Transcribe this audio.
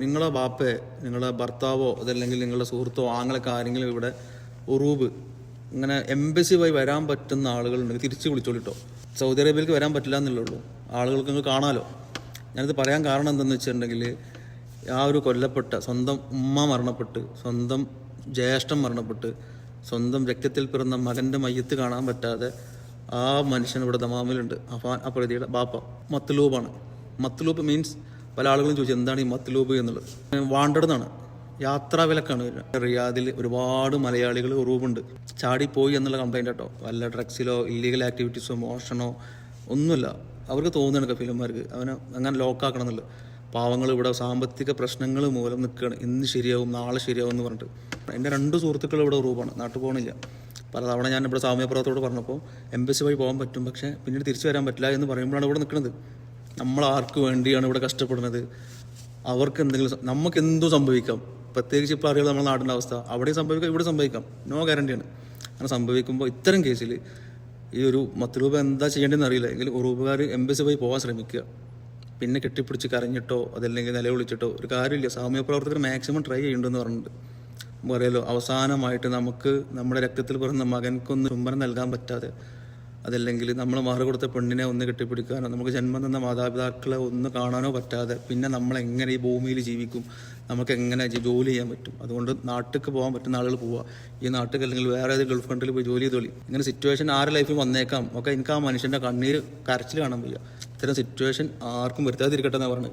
നിങ്ങളെ ബാപ്പേ നിങ്ങളെ ഭർത്താവോ അതല്ലെങ്കിൽ നിങ്ങളുടെ സുഹൃത്തോ ആങ്ങളൊക്കെ ആരെങ്കിലും ഇവിടെ ഉറൂബ് ഇങ്ങനെ എംബസി വഴി വരാൻ പറ്റുന്ന ആളുകളുണ്ടെങ്കിൽ തിരിച്ചു വിളിച്ചോളിട്ടോ. സൗദി അറേബ്യയിലേക്ക് വരാൻ പറ്റില്ല എന്നുള്ളൂ ആളുകൾക്ക് നിങ്ങൾ കാണാലോ. ഞാനിത് പറയാൻ കാരണം എന്താണെന്ന് വെച്ചിട്ടുണ്ടെങ്കിൽ ആ ഒരു കൊല്ലപ്പെട്ട സ്വന്തം ഉമ്മ മരണപ്പെട്ട് സ്വന്തം ജ്യേഷ്ഠൻ മരണപ്പെട്ട് സ്വന്തം രക്തത്തിൽ പിറന്ന മകന്റെ മയ്യത്ത് കാണാൻ പറ്റാതെ ആ മനുഷ്യൻ ഇവിടെ ദമാമിലുണ്ട്. അഫാൻ ആ പ്രതിയുടെ ബാപ്പ. മത്ലൂബാണ്. മത്ലൂബ് മീൻസ് പല ആളുകളും ചോദിച്ചു എന്താണ് ഈ മത്ലൂബ് എന്നുള്ളത്? വാണ്ടഡ് എന്നാണ് യാത്രാ വിലക്കാണ് റിയാദിൽ ഒരുപാട് മലയാളികൾ ഉറവുണ്ട്. ചാടിപ്പോയി എന്നുള്ള കംപ്ലൈന്റ് കേട്ടോ വല്ല ഡ്രഗ്സിലോ ഇല്ലീഗൽ ആക്ടിവിറ്റീസോ മോഷണോ ഒന്നുമില്ല. അവർക്ക് തോന്നുകയാണ് ഫിലിംമാർക്ക് അവനെ അങ്ങനെ ലോക്കാക്കണം എന്നുള്ളത്. പാവങ്ങൾ ഇവിടെ സാമ്പത്തിക പ്രശ്നങ്ങൾ മൂലം നിൽക്കുകയാണ്. ഇന്ന് ശരിയാവും നാളെ ശരിയാവും എന്ന് പറഞ്ഞിട്ട്. എന്റെ രണ്ട് സുഹൃത്തുക്കൾ ഇവിടെ റൂമാണ് നാട്ടിൽ പോകണില്ല. പല തവണ ഞാൻ ഇവിടെ സാമ്യപ്രവർത്തകരോട് പറഞ്ഞപ്പോൾ എംബസി വഴി പോകാൻ പറ്റും പക്ഷേ പിന്നീട് തിരിച്ചു വരാൻ പറ്റില്ല എന്ന് പറയുമ്പോഴാണ് ഇവിടെ നിൽക്കുന്നത്. നമ്മൾ ആർക്ക് വേണ്ടിയാണ് ഇവിടെ കഷ്ടപ്പെടുന്നത്. അവർക്ക് എന്തെങ്കിലും നമുക്ക് എന്തും സംഭവിക്കാം? പ്രത്യേകിച്ച് ഇപ്പോൾ അറിയാതെ നമ്മുടെ നാടിന്റെ അവസ്ഥ. അവിടെ സംഭവിക്കാം ഇവിടെ സംഭവിക്കാം. നോ ഗ്യാരണ്ടിയാണ് അങ്ങനെ സംഭവിക്കുമ്പോൾ ഇത്തരം കേസിൽ ഈ ഒരു മത്തുരൂപ എന്താ ചെയ്യേണ്ടതെന്ന് അറിയില്ല. എങ്കിൽ ഉറൂപുകാർ എംബസി പോയി പോകാൻ ശ്രമിക്കുക. പിന്നെ കെട്ടിപ്പിടിച്ച് കരഞ്ഞിട്ടോ അതല്ലെങ്കിൽ നിലവിളിച്ചിട്ടോ ഒരു കാര്യമില്ല. സാമൂഹ്യ പ്രവർത്തകർ മാക്സിമം ട്രൈ ചെയ്യുന്നുണ്ടെന്ന് പറഞ്ഞിട്ടുണ്ട്. നമുക്കറിയാലോ അവസാനമായിട്ട് നമുക്ക് നമ്മുടെ രക്തത്തിൽ പിറന്ന മകൻക്കൊന്ന് ചുംബനം നൽകാൻ പറ്റാതെ അതല്ലെങ്കിൽ നമ്മൾ മാറി കൊടുത്ത പെണ്ണിനെ ഒന്ന് കെട്ടിപ്പിടിക്കാനോ നമുക്ക് ജന്മം തന്ന മാതാപിതാക്കളെ ഒന്ന് കാണാനോ പറ്റാതെ പിന്നെ നമ്മൾ എങ്ങനെ ഈ ഭൂമിയിൽ ജീവിക്കും? നമുക്ക് എങ്ങനെ ജോലി ചെയ്യാൻ പറ്റും? അതുകൊണ്ട് നാട്ടിലേക്ക് പോകാൻ പറ്റുന്ന ആളുകൾ പോവുക ഈ നാട്ടിൽ അല്ലെങ്കിൽ വേറെ ഏത് ഗൾഫ് കൺട്രിയിൽ പോയി ജോലി ചെയ്തോളി ഇങ്ങനെ സിറ്റുവേഷൻ ആരുടെ ലൈഫിൽ വന്നേക്കാം. ഒക്കെ എനിക്ക് ആ മനുഷ്യന്റെ കണ്ണീര് കരച്ചിൽ കാണാൻ വയ്യ. ഇത്തരം സിറ്റുവേഷൻ ആർക്കും വരുത്താതിരിക്കട്ടെ എന്നാണ് പറഞ്ഞത്.